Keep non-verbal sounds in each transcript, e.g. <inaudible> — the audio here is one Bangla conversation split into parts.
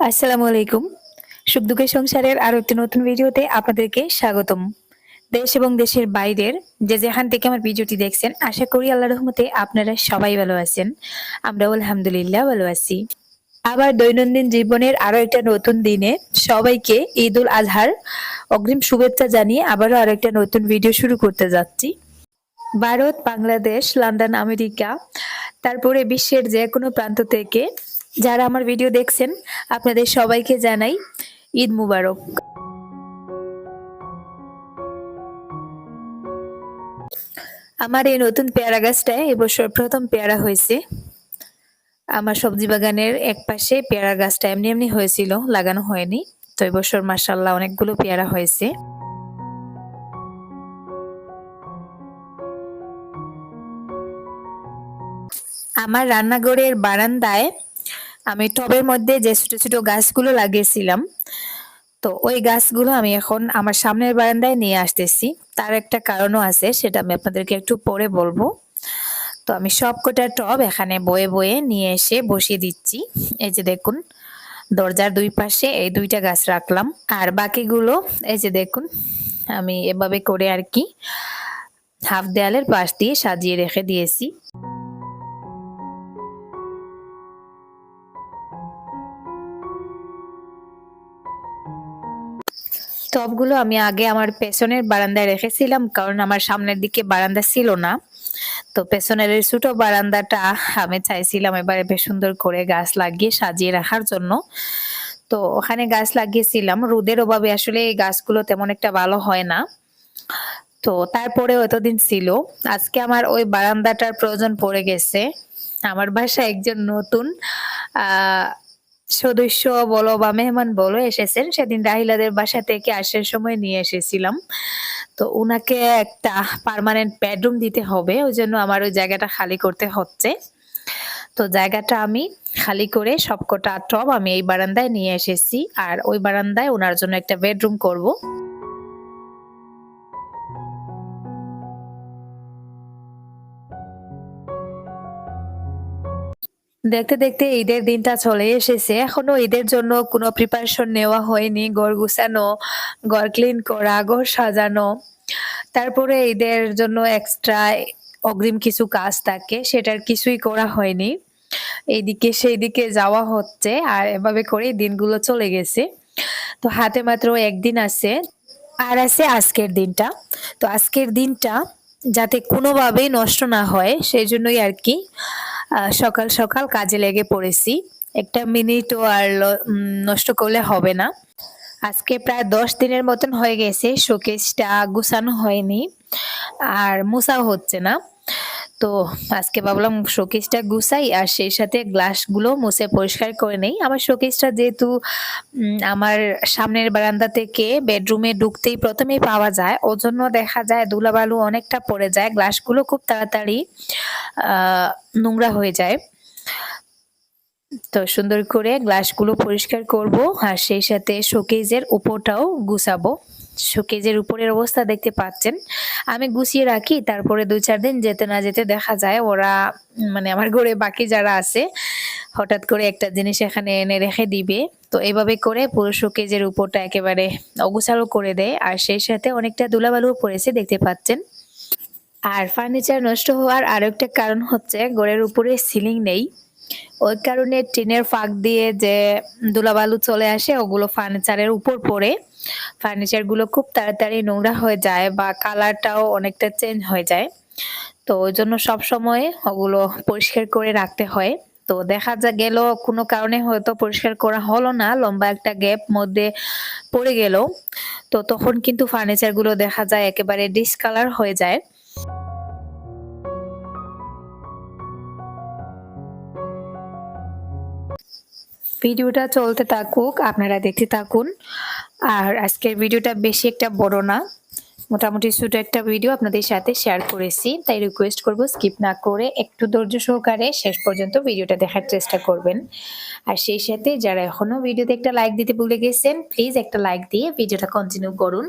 আসসালামু আলাইকুম। সুখ দুঃখের সংসারের আরও একটি নতুন ভিডিওতে আপনাদেরকে স্বাগতম। দেশ এবং দেশের বাইরের যে যেখান থেকে আমার ভিডিওটি দেখছেন, আশা করি আল্লাহ রহমতে আপনারা সবাই ভালো আছেন। আমরাও আলহামদুলিল্লাহ ভালো আছি। আবার দৈনন্দিন জীবনের আরও একটা নতুন দিনে সবাইকে ঈদ উল আজহার অগ্রিম শুভেচ্ছা জানিয়ে আবারও আরও একটা নতুন ভিডিও শুরু করতে যাচ্ছি। ভারত, বাংলাদেশ, লন্ডন, আমেরিকা, তারপরে বিশ্বের যে কোনো প্রান্ত থেকে যারা আমার ভিডিও দেখছেন, আপনাদের সবাইকে জানাই ঈদ মুবারক। আমার এই নতুন পেয়ারা গাছটায় এবছর প্রথম পেয়ারা হয়েছে। আমার সবজি বাগানের এক পাশে পেয়ারা গাছটা এমনি এমনি হয়েছিল, লাগানো হয়নি। তো এবছর মাসাল্লাহ অনেকগুলো পেয়ারা হয়েছে। আমার রান্নাঘরের বারান্দায় আমি টবের মধ্যে যে ছোট ছোট গাছগুলো লাগিয়েছিলাম, তো ওই গাছগুলো আমি এখন আমার সামনের বারান্দায় নিয়ে আসতেছি। তার একটা কারণও আছে, সেটা আমি আপনাদেরকে একটু পরে বলব। তো আমি সবকটা টব এখানে বয়ে বয়ে নিয়ে এসে বসিয়ে দিচ্ছি। এই যে দেখুন, দরজার দুই পাশে এই দুইটা গাছ রাখলাম। আর বাকিগুলো, এই যে দেখুন, আমি এভাবে করে আর কি হাফ দেয়ালের পাশ দিয়ে সাজিয়ে রেখে দিয়েছি। টবগুলো আমি আগে আমার পেছনের বারান্দায় রেখেছিলাম, কারণ আমার সামনের দিকে বারান্দা ছিল না। তো পেছনের ছোট বারান্দাটা আমি চাইছিলাম এবারে বেশ সুন্দর করে গাছ লাগিয়ে সাজিয়ে রাখার জন্য। তো ওখানে গাছ লাগিয়েছিলাম। রোদের অভাবে আসলে এই গাছগুলো তেমন একটা ভালো হয় না। তো তারপরে এতদিন ছিল। আজকে আমার ওই বারান্দাটার প্রয়োজন পড়ে গেছে। আমার বাসায় একজন নতুন, আহ সদস্য বলো বা মেহমান বলো এসেছেন। সেদিন রাহিলাদের বাসা থেকে আসার সময় নিয়ে এসেছিলাম। তো ওনাকে একটা পারমানেন্ট বেডরুম দিতে হবে। ওই জন্য আমার ওই জায়গাটা খালি করতে হচ্ছে। তো জায়গাটা আমি খালি করে সবকটা টব আমি এই বারান্দায় নিয়ে এসেছি। আর ওই বারান্দায় ওনার জন্য একটা বেডরুম করব। দেখতে দেখতে ঈদের দিনটা চলে এসেছে। এখনও ঈদের জন্য কোনো প্রিপারেশন নেওয়া হয়নি। ঘর গুছানো, ঘর ক্লিন করা, ঘর সাজানো। তারপরে ঈদের জন্য এক্সট্রা অগ্রিম কিছু কাজ থাকে, সেটার কিছুই করা হয়নি। এইদিকে সেই দিকে যাওয়া হচ্ছে আর এভাবে করে দিনগুলো চলে গেছে। তো হাতে মাত্র একদিন আছে আর আছে আজকের দিনটা। তো আজকের দিনটা যাতে কোনোভাবেই নষ্ট না হয়, সেই জন্যই আর কি সকাল সকাল কাজে লেগে পড়েছি। একটা মিনিটও আর নষ্ট করলে হবে না। আজকে প্রায় দশ দিনের মতন হয়ে গেছে, শোকেসটা গুছানো হয়নি। আর মুছাও হচ্ছে না। তো আজকে ভাবলাম শোকেসটা গুছাই আর সেই সাথে গ্লাসগুলো মুছে পরিষ্কার করে নেই। আমার শোকেসটা যেহেতু আমার সামনের বারান্দা থেকে বেডরুমে ঢুকতেই প্রথমেই পাওয়া যায় ও জন্য দেখা যায় ধুলাবালু অনেকটা পড়ে যায়, গ্লাসগুলো খুব তাড়াতাড়ি নোংরা হয়ে যায়। তো সুন্দর করে গ্লাসগুলো পরিষ্কার করব আর সেই সাথে শোকেজের উপরটাও গুছাবো। শোকেজের উপরের অবস্থা দেখতে পাচ্ছেন। আমি গুছিয়ে রাখি, তারপরে দুই চার দিন যেতে না যেতে দেখা যায় ওরা মানে আমার ঘরে বাকি যারা আছে, হঠাৎ করে একটা জিনিস এখানে এনে রেখে দিবে। তো এইভাবে করে পুরো শোকেজের উপরটা একেবারে অগোছালো করে দেয়, আর সেই সাথে অনেকটা ধুলাবালুও পড়েছে দেখতে পাচ্ছেন। আর ফার্নিচার নষ্ট হওয়ার আরও একটা কারণ হচ্ছে ঘরের উপরে সিলিং নেই। ওই কারণে টিনের ফাঁক দিয়ে যে ধুলাবালু চলে আসে, ওগুলো ফার্নিচারের উপর পড়ে। ফার্নিচারগুলো খুব তাড়াতাড়ি নোংরা হয়ে যায় বা কালারটাও অনেকটা চেঞ্জ হয়ে যায়। তো ওই জন্য সবসময় ওগুলো পরিষ্কার করে রাখতে হয়। তো দেখা যা গেল, কোনো কারণে হয়তো পরিষ্কার করা হলো না, লম্বা একটা গ্যাপ মধ্যে পড়ে গেল। তো তখন কিন্তু ফার্নিচারগুলো দেখা যায় একেবারে ডিসকালার হয়ে যায়। ভিডিওটা চলতে থাকুক, আপনারা দেখতে থাকুন। আর আজকের ভিডিওটা বেশি একটা বড় না, মোটামুটি ছোট একটা ভিডিও আপনাদের সাথে শেয়ার করেছি। তাই রিকোয়েস্ট করব স্কিপ না করে একটু ধৈর্য সহকারে শেষ পর্যন্ত ভিডিওটা দেখার চেষ্টা করবেন। আর সেই সাথে যারা এখনও ভিডিওতে একটা লাইক দিতে ভুলে গেছেন প্লিজ একটা লাইক দিয়ে ভিডিওটা কন্টিনিউ করুন।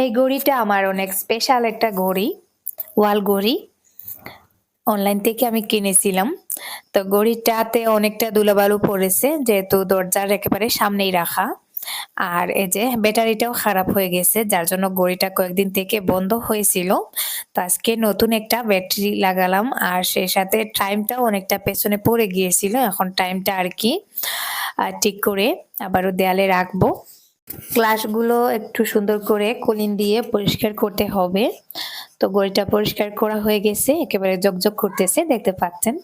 এই ঘড়িটা আমার অনেক স্পেশাল একটা ঘড়ি, ওয়াল ঘড়ি। অনলাইন থেকে আমি কিনেছিলাম। তো ঘড়িটাতে অনেকটা ধুলোবালু পড়েছে, যেহেতু দরজার একেবারে সামনেই রাখা। আর এই যে ব্যাটারিটাও খারাপ হয়ে গেছে, যার জন্য ঘড়িটা কয়েকদিন থেকে বন্ধ হয়েছিল। তো আজকে নতুন একটা ব্যাটারি লাগালাম, আর সেই সাথে টাইমটাও অনেকটা পেছনে পড়ে গিয়েছিল, এখন টাইমটা আর কি ঠিক করে আবারও দেয়ালে রাখব। ক্লাসগুলো একটু সুন্দর করে কলিন দিয়ে পরিষ্কার করতে হবে। তো গড়িটা পরিষ্কার করা হয়ে গেছে একেবারে জকজক করতেছে দেখতে পাচ্ছেন।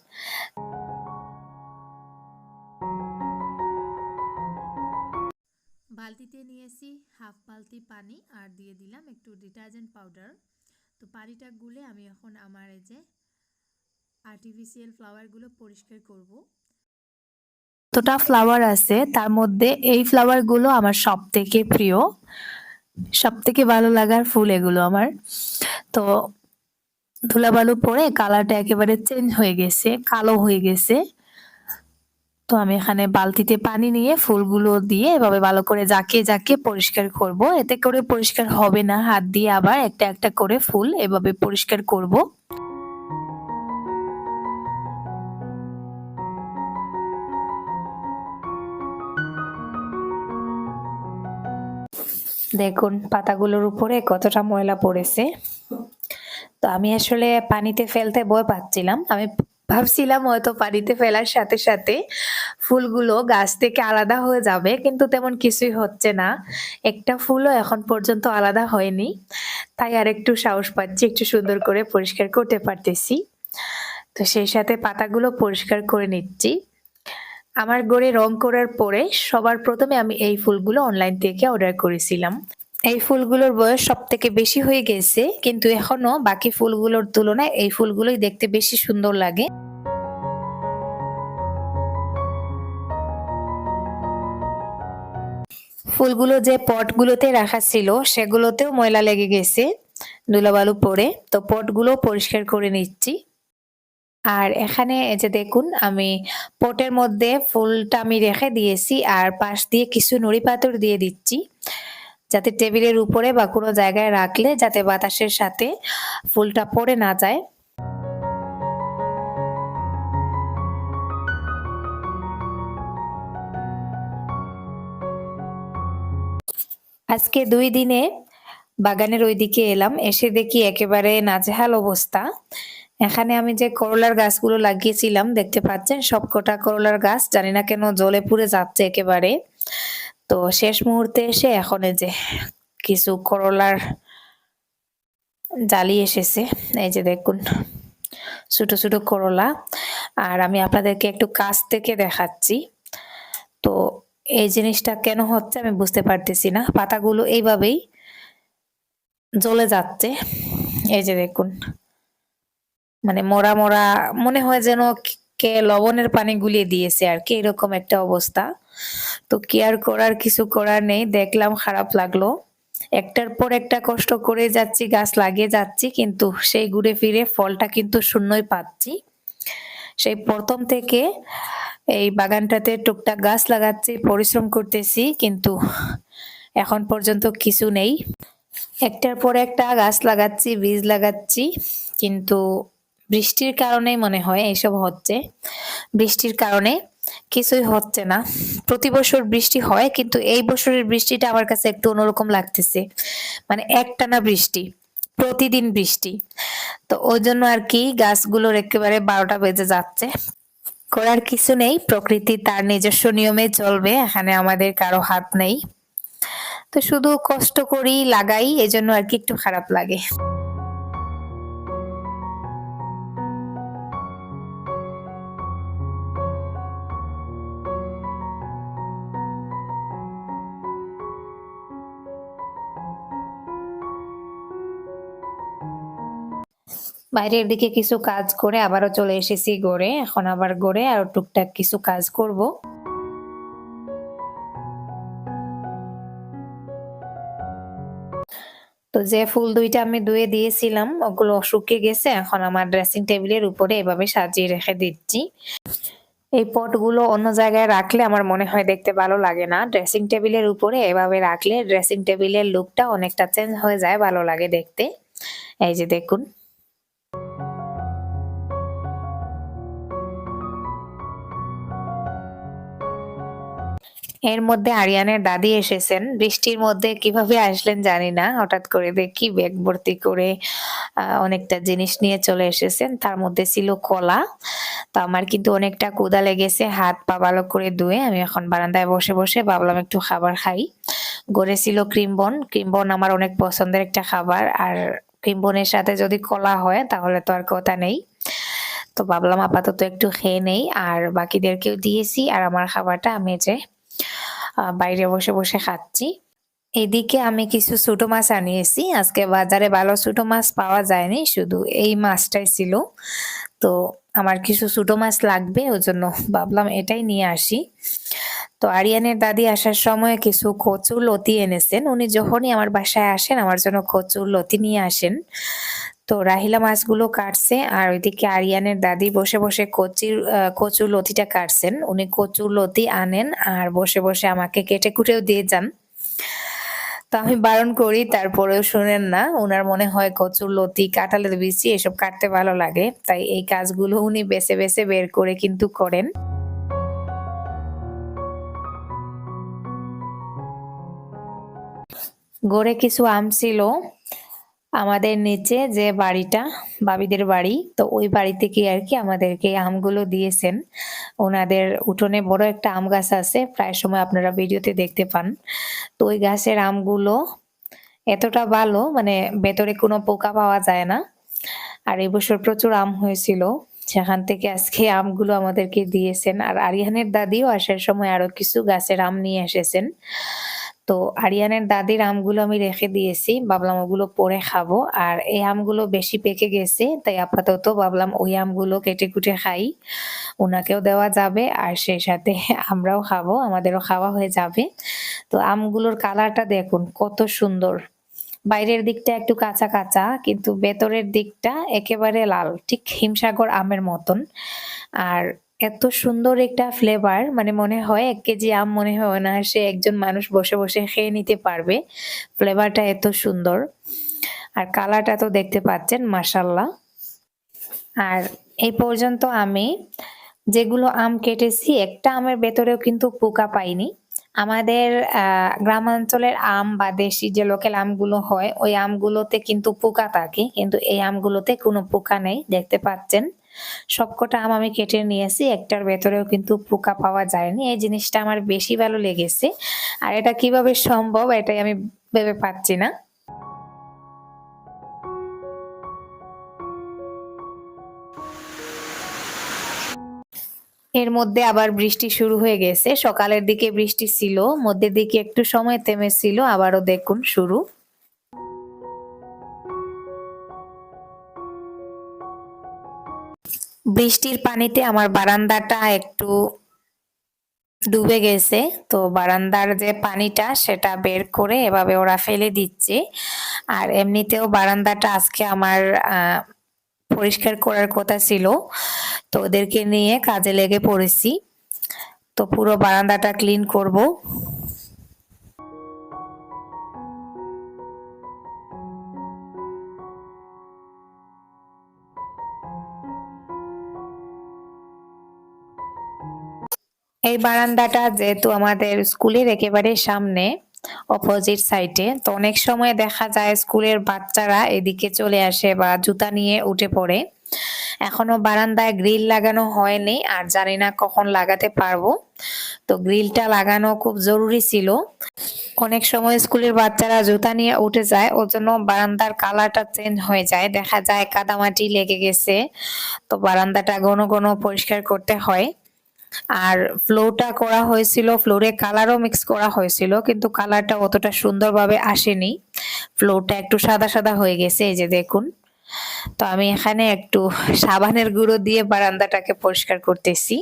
বালতিতে নিয়েছি হাফ বালতি পানি আর দিয়ে দিলাম একটু ডিটারজেন্ট পাউডার। তো পানিটা গুলে আমি এখন আমার এই যে আর্টিফিশিয়াল ফ্লাওয়ারগুলো পরিষ্কার করব। যতটা ফ্লাওয়ার আছে তার মধ্যে এই ফ্লাওয়ারগুলো আমার সব থেকে প্রিয়। সব থেকে ভালো লাগার ফুল এগুলো আমার। তো ধুলা বালু পরে কালারটা একেবারে চেঞ্জ হয়ে গেছে, কালো হয়ে গেছে। তো আমি এখানে বালতিতে পানি নিয়ে ফুলগুলো দিয়ে এভাবে ভালো করে জাকিয়ে জাকিয়ে পরিষ্কার করব। এতে করে পরিষ্কার হবে না, হাত দিয়ে আবার একটা একটা করে ফুল এভাবে পরিষ্কার করব। দেখুন, পাতাগুলোর উপরে কতটা ময়লা পড়েছে। তো আমি আসলে পানিতে ফেলতে ভয় পাচ্ছিলাম। আমি ভাবছিলাম হয়তো পানিতে ফেলার সাথে সাথে ফুলগুলো গাছ থেকে আলাদা হয়ে যাবে, কিন্তু তেমন কিছুই হচ্ছে না। একটা ফুলও এখন পর্যন্ত আলাদা হয়নি। তাই আর একটু সাহস পাচ্ছি, একটু সুন্দর করে পরিষ্কার করতে পারতেছি। তো সেই সাথে পাতাগুলো পরিষ্কার করে নিচ্ছি। আমার গড়ে রং করার পরে সবার প্রথমে আমি এই ফুলগুলো অনলাইন থেকে অর্ডার করেছিলাম। এই ফুলগুলোর বয়স সব থেকে বেশি হয়ে গেছে, কিন্তু এখনও বাকি ফুলগুলোর তুলনায় এই ফুলগুলোই দেখতে বেশি সুন্দর লাগে। ফুলগুলো যে পটগুলোতে রাখা ছিল, সেগুলোতেও ময়লা লেগে গেছে, ধুলাবালু পরে তো পটগুলো পরিষ্কার করে নিচ্ছি। আর এখানে এই যে দেখুন, আমি পটের মধ্যে ফুলটা আমি রেখে দিয়েছি আর পাশ দিয়ে কিছু নুড়ি পাথর দিয়ে দিচ্ছি। যাতে টেবিলের উপরে বা কোনো জায়গায় রাখলে যাতে বাতাসের সাথে ফুলটা পড়ে না যায়। আজকে দুই দিনে বাগানের ওইদিকে এলাম, এসে দেখি একেবারে নাজেহাল অবস্থা। এখানে আমি যে করলার গাছগুলো লাগিয়েছিলাম, দেখতে পাচ্ছেন? সবকটা করলার গাছ, জানি না কেন জলে পুড়ে যাচ্ছে একেবারে। তো শেষ মুহূর্তে এসে এখন যে কিছু করলার জালি এসেছে। এই যে দেখুন, ছোট ছোট করলা। আর আমি আপনাদেরকে একটু কাছ থেকে দেখাচ্ছি। তো এই জিনিসটা কেন হচ্ছে আমি বুঝতে পারতেছি না। পাতাগুলো এইভাবেই জ্বলে যাচ্ছে। এই যে দেখুন মানে মরা মরা মনে হয় যেন কে লবণের পানি গুলিয়ে দিয়েছে আর কি, এরকম একটা অবস্থা। তো কেয়ার করার কিছু করার নেই, দেখলাম খারাপ লাগল। একটার পর একটা কষ্ট করে যাচ্ছি, গাছ লাগিয়ে যাচ্ছি, কিন্তু সেই ঘুরে ফিরে ফলটা কিন্তু শূন্যই পাচ্ছি। সেই প্রথম থেকে এই বাগানটাতে টুকটাক গাছ লাগাচ্ছি, পরিশ্রম করতেছি, কিন্তু এখন পর্যন্ত কিছু নেই। একটার পর একটা গাছ লাগাচ্ছি, বীজ লাগাচ্ছি, কিন্তু বৃষ্টির কারণেই মনে হয় এইসব হচ্ছে। বৃষ্টির কারণে কিছুই হচ্ছে না। প্রতি বছর বৃষ্টি হয়, কিন্তু এই বছরের বৃষ্টিটা আমার কাছে একটু অন্যরকম লাগতেছে। মানে একটানা বৃষ্টি, প্রতিদিন বৃষ্টি। তো ওই জন্য আর কি গাছগুলোর একেবারে বারোটা বেজে যাচ্ছে। করার কিছু নেই, প্রকৃতি তার নিজস্ব নিয়মে চলবে, এখানে আমাদের কারও হাত নেই। তো শুধু কষ্ট করি, লাগাই, এজন্য আর কি একটু খারাপ লাগে। বাইরের দিকে কিছু কাজ করে আবারও চলে এসেছি গড়ে। এখন আবার গড়ে আর টুকটাক কিছু কাজ করব। তো যে ফুল দুইটা আমি ধুয়ে দিয়েছিলাম, ওগুলো শুকিয়ে গেছে। এখন আমার ড্রেসিং টেবিলের উপরে এভাবে সাজিয়ে রেখে দিচ্ছি। এই পটগুলো অন্য জায়গায় রাখলে আমার মনে হয় দেখতে ভালো লাগে না। ড্রেসিং টেবিলের উপরে এভাবে রাখলে ড্রেসিং টেবিলের লুকটা অনেকটা চেঞ্জ হয়ে যায়, ভালো লাগে দেখতে। এই যে দেখুন। এর মধ্যে আরিয়ানের দাদি এসেছেন। বৃষ্টির মধ্যে কীভাবে আসলেন জানি না। হঠাৎ করে দেখি ব্যাগ ভর্তি করে অনেকটা জিনিস নিয়ে চলে এসেছেন। তার মধ্যে ছিল কলা। তো আমার কিন্তু অনেকটা ক্ষুধা লেগেছে, হাত পা ভালো করে ধুয়ে। আমি এখন বারান্দায় বসে বসে ভাবলাম একটু খাবার খাই। গড়ে ছিল ক্রিম বন ক্রিম বন আমার অনেক পছন্দের একটা খাবার। আর ক্রিম বনের সাথে যদি কলা হয়, তাহলে তো আর কথা নেই। তো ভাবলাম আপাতত একটু খেয়ে নেই। আর বাকিদেরকেও দিয়েছি। আর আমার খাবারটা আমি যে বাইরে বসে বসে খাচ্ছি। এদিকে আমি কিছু ছোটো মাছ আনিয়েছি। আজকে বাজারে ভালো ছোটো মাছ পাওয়া যায়নি, শুধু এই মাছটাই ছিল। তো আমার কিছু ছোটো মাছ লাগবে, ওই জন্য ভাবলাম এটাই নিয়ে আসি। তো আরিয়ানের দাদি আসার সময় কিছু কচুর লতি এনেছেন। উনি যখনই আমার বাসায় আসেন, আমার জন্য কচুর লতি নিয়ে আসেন। তো রাহিলা মাছগুলো কাটছে আর ওইদিকে আরিয়ানের দাদি বসে বসে কচির কচুর লতিটা কাটছেন। উনি কচুর লতি আনেন আর বসে বসে আমাকে কেটে কুটেও দিয়ে যান। তো আমি বারণ করি, তারপরেও শুনেন না। ওনার মনে হয় কচুর লতি কাঁঠালের বিচি এসব কাটতে ভালো লাগে। তাই এই কাজগুলো উনি বেছে বেছে বের করে কিন্তু করেন। গড়ে কিছু আম ছিল। আমাদের নিচে যে বাড়িটা, বাবিদের বাড়ি, তো ওই বাড়ি থেকে আর কি আমাদেরকে আমগুলো দিয়েছেন। ওনাদের উঠোনে বড় একটা আম গাছ আছে, প্রায় সময় আপনারা ভিডিওতে দেখতে পান। তো ওই গাছের আমগুলো এতটা ভালো মানে ভেতরে কোনো পোকা পাওয়া যায় না। আর এবছর প্রচুর আম হয়েছিল, সেখান থেকে আজকে আমগুলো আমাদেরকে দিয়েছেন। আর আরিয়ানের দাদিও আসার সময় আরও কিছু গাছের আম নিয়ে এসেছেন। তো আরিয়ানের দাদির আমগুলো আমি রেখে দিয়েছি, ভাবলাম ওগুলো পরে খাব। আর এই আমগুলো বেশি পেকে গেছে, তাই আপাতত ভাবলাম ওই আমগুলো কেটে কুটে খাই। ওনাকেও দেওয়া যাবে আর সেই সাথে <laughs> আমরাও খাব, আমাদেরও খাওয়া হয়ে যাবে। তো আমগুলোর কালারটা দেখুন, কত সুন্দর। বাইরের দিকটা একটু কাঁচা কাঁচা, কিন্তু ভেতরের দিকটা একেবারে লাল, ঠিক হিমসাগর আমের মতন। আর এত সুন্দর একটা ফ্লেভার মানে মনে হয় এক কেজি আম মনে হয় অনায়াসে একজন মানুষ বসে বসে খেয়ে নিতে পারবে। ফ্লেভারটা এত সুন্দর। আর কালারটা তো দেখতে পাচ্ছেন মাসাল্লাহ আর এই পর্যন্ত আমি যেগুলো আম কেটেছি, একটা আমের ভেতরেও কিন্তু পোকা পাইনি। আমাদের গ্রামাঞ্চলের আম বা দেশি যে লোকাল আমগুলো হয়, ওই আমগুলোতে কিন্তু পোকা থাকে, কিন্তু এই আমগুলোতে কোনো পোকা নেই, দেখতে পাচ্ছেন। সবকটা আম আমি কেটে নিয়েছি একটার ভেতরেও কিন্তু পোকা পাওয়া যায়নি। এই জিনিসটা আমার বেশি ভালো লেগেছে। আর এটা কীভাবে সম্ভব এটাই আমি ভেবে পাচ্ছি না। এর মধ্যে আবার বৃষ্টি শুরু হয়ে গেছে। সকালের দিকে বৃষ্টি ছিল, মধ্যের দিকে একটু সময় থেমেছিল, আবারও দেখুন শুরু। বৃষ্টির পানিতে আমার বারান্দাটা একটু ডুবে গেছে। তো বারান্দার যে পানিটা, সেটা বের করে এভাবে ওরা ফেলে দিচ্ছে। আর এমনিতেও বারান্দাটা আজকে আমার পরিষ্কার করার কথা ছিল। তো ওদেরকে নিয়ে কাজে লেগে পড়েছি। তো পুরো বারান্দাটা ক্লিন করব। এই বারান্দাটা যেহেতু আমাদের স্কুলের একেবারে সামনে অপোজিট সাইডে তো অনেক সময় দেখা যায় স্কুলের বাচ্চারা এদিকে চলে আসে বা জুতা নিয়ে উঠে পড়ে। এখনও বারান্দায় গ্রিল লাগানো হয়নি আর জানি না কখন লাগাতে পারব। তো গ্রিলটা লাগানো খুব জরুরি ছিল। অনেক সময় স্কুলের বাচ্চারা জুতা নিয়ে উঠে যায়, ওর জন্য বারান্দার কালারটা চেঞ্জ হয়ে যায়। দেখা যায় কাদামাটি লেগে গেছে, তো বারান্দাটা ঘন ঘন পরিষ্কার করতে হয়। আর ফ্লোরটা করা হয়েছিল ফ্লোরে কালারও মিক্স করা হয়েছিল, কিন্তু কালারটা অতটা সুন্দরভাবে আসেনি। ফ্লোরটা একটু সাদা সাদা হয়ে গেছে, এই যে দেখুন। তো আমি এখানে একটু সাবানের গুঁড়ো দিয়ে বারান্দাটাকে পরিষ্কার করতেছি।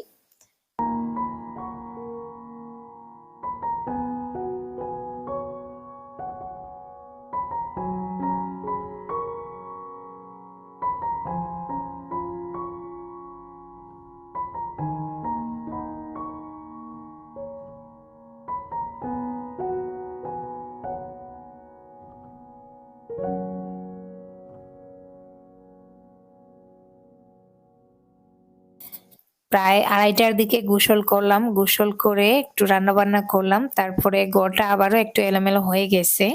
প্রায় আড়াইটার দিকে গোসল করলাম, গোসল করে একটু রান্না বান্না করলাম, তারপরে গড়টা আবারও একটু এলোমেলো হয়ে গেছে।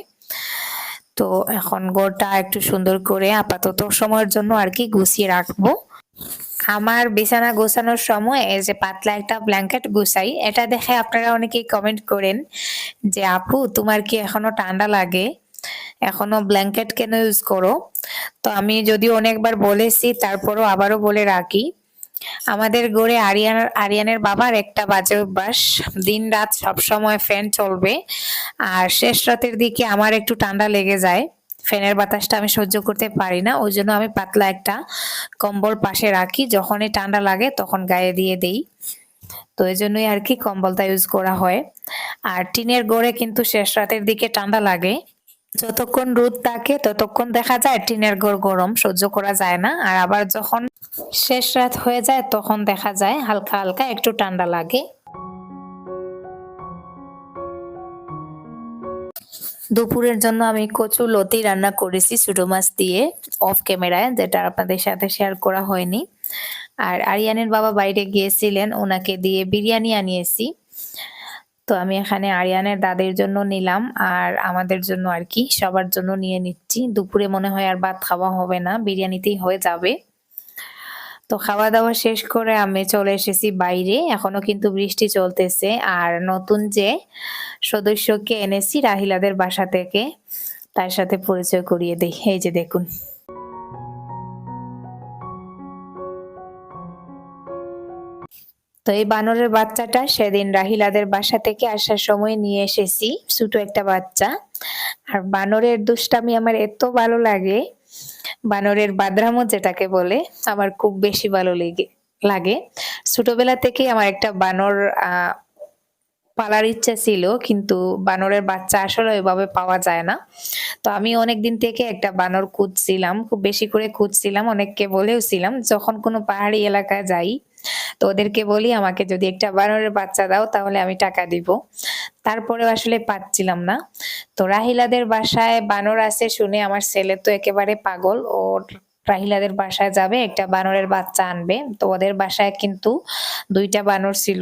তো এখন গড়টা একটু সুন্দর করে আপাতত সময়ের জন্য আর কি গুছিয়ে রাখব। আমার বিছানা গোছানোর সময় যে পাতলা একটা ব্ল্যাঙ্কেট গুছাই, এটা দেখে আপনারা অনেকেই কমেন্ট করেন যে, আপু, তোমার কি এখনও ঠান্ডা লাগে? এখনও ব্ল্যাঙ্কেট কেন ইউজ করো? তো আমি যদি অনেকবার বলেছি, তারপরও আবারও বলে রাখি। আমাদের গড়ে আরিয়ান, আরিয়ানের বাবার একটা বাজে অভ্যাস। দিন রাত সবসময় ফ্যান চলবে, আর শেষ রাতের দিকে আমার একটু ঠান্ডা লেগে যায়। ফ্যানের বাতাসটা আমি সহ্য করতে পারি না, ওই জন্য আমি পাতলা একটা কম্বল পাশে রাখি। যখনই ঠান্ডা লাগে তখন গায়ে দিয়ে দেই। তো এই জন্যই আর কি কম্বলটা ইউজ করা হয়। আর টিনের গড়ে কিন্তু শেষ রাতের দিকে ঠান্ডা লাগে। যতক্ষণ রোদ থাকে ততক্ষণ দেখা যায় টিনের ঘর গরম, সহ্য করা যায় না। আর আবার যখন শেষ রাত হয়ে যায়, তখন দেখা যায় হালকা হালকা একটু ঠান্ডা লাগে। দুপুরের জন্য আমি কচু লতি রান্না করেছি ছোটো মাছ দিয়ে অফ ক্যামেরায় যেটা আপনাদের সাথে শেয়ার করা হয়নি। আর আরিয়ানের বাবা বাইরে গিয়েছিলেন, ওনাকে দিয়ে বিরিয়ানি আনিয়েছি। তো আমি এখানে আরিয়ানের দাদের জন্য নিলাম, আর আমাদের জন্য আর কি, সবার জন্য নিয়ে নিচ্ছি। দুপুরে মনে হয় আর ভাত খাওয়া হবে না, বিরিয়ানিতেই হয়ে যাবে। তো খাওয়া দাওয়া শেষ করে আমি চলে এসেছি বাইরে। এখনও কিন্তু বৃষ্টি চলতেছে। আর নতুন যে সদস্যকে এনেছি রাহিলাদের বাসা থেকে, তার সাথে পরিচয় করিয়ে দিই। এই যে দেখুন। তো এই বানরের বাচ্চাটা সেদিন রাহিলাদের বাসা থেকে আসার সময় নিয়ে এসেছি। ছোট একটা বাচ্চা। আর বানরের দুষ্টামি আমার এত ভালো লাগে। বানরের বাদরামো যেটাকে বলে, আমার খুব বেশি ভালো লেগে, লাগে। ছোটবেলা থেকে আমার একটা বানর, আহ পালার ইচ্ছা ছিল, কিন্তু বানরের বাচ্চা আসলে ওইভাবে পাওয়া যায় না। তো আমি অনেক দিন থেকে একটা বানর খুঁজছিলাম, খুব বেশি করে খুঁজছিলাম, অনেককে বলেওছিলাম যখন কোনো পাহাড়ি এলাকায় যাই, তো ওদেরকে বলি, আমাকে যদি একটা বানরের বাচ্চা দাও, তাহলে আমি টাকা দিব। তারপরে আসলে পাচ্ছিলাম না। তো রাহিলাদের বাসায় বানর আছে শুনে আমার ছেলে তো একেবারে পাগল, ও রাহিলাদের বাসায় যাবে, একটা বানরের বাচ্চা আনবে। তো ওদের বাসায় কিন্তু দুইটা বানর ছিল।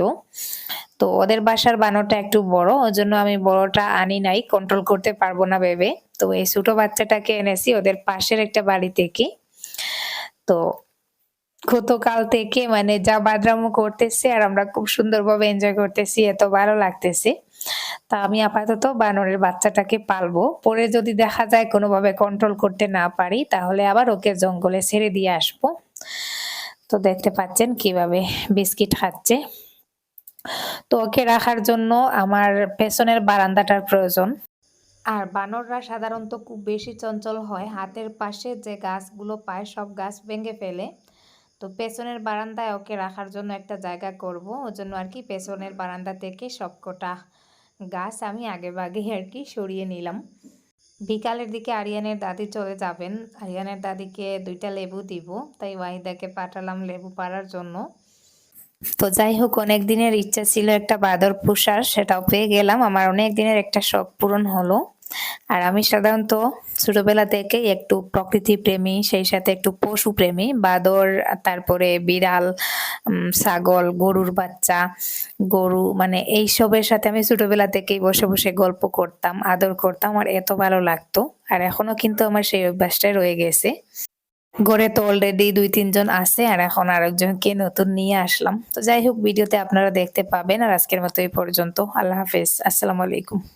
তো ওদের বাসার বানরটা একটু বড় ওই জন্য আমি বড়টা আনি নাই কন্ট্রোল করতে পারব না ভেবে। তো এই ছোট বাচ্চাটাকে এনেছি, ওদের পাশের একটা বাড়ি থেকে। তো গতকাল থেকে মানে যা বাদরামো করতেছে আর আমরা খুব সুন্দরভাবে এনজয় করতেছি, এত ভালো লাগতেছে। তা আমি আপাতত বানরের বাচ্চাটাকে পালবো। পরে যদি দেখা যায় কোনোভাবে কন্ট্রোল করতে না পারি, তাহলে আবার ওকে জঙ্গলে ছেড়ে দিয়ে আসব। তো দেখতে পাচ্ছেন কীভাবে বিস্কিট খাচ্ছে। তো ওকে রাখার জন্য আমার পেছনের বারান্দাটার প্রয়োজন। আর বানররা সাধারণত খুব বেশি চঞ্চল হয়। হাতের পাশে যে গাছগুলো পায়, সব গাছ ভেঙে ফেলে। তো পেছনের বারান্দায় ওকে রাখার জন্য একটা জায়গা করব। ওই জন্য আর কি পেছনের বারান্দা থেকে সবকটা গাছ আমি আগে ভাগে আর কি সরিয়ে নিলাম। বিকালের দিকে আরিয়ানের দাদি চলে যাবেন। আরিয়ানের দাদিকে দুইটা লেবু দিব। তাই ওয়াহিদাকে পাঠালাম লেবু পাড়ার জন্য। তো যাই হোক, অনেক দিনের ইচ্ছা ছিল একটা বাদর পোষার, সেটাও পেয়ে গেলাম। আমার অনেক দিনের একটা শখ পূরণ হলো। আর আমি সাধারণত ছোটবেলা থেকেই একটু প্রকৃতি প্রেমী, সেই সাথে একটু পশু প্রেমী। বাদর, তারপরে বিড়াল ছাগল, গরুর বাচ্চা, গরু মানে এইসবের সাথে আমি ছোটবেলা থেকেই বসে বসে গল্প করতাম, আদর করতাম। আর এত ভালো লাগতো। আর এখনও কিন্তু আমার সেই অভ্যাসটাই রয়ে গেছে। গড়ে তো অলরেডি দুই, তিনজন আছে আর এখন আরেকজনকে নতুন নিয়ে আসলাম। তো যাই হোক, ভিডিওতে আপনারা দেখতে পাবেন। আর আজকের মতো এই পর্যন্ত। আল্লাহ হাফেজ। আসসালামু আলাইকুম।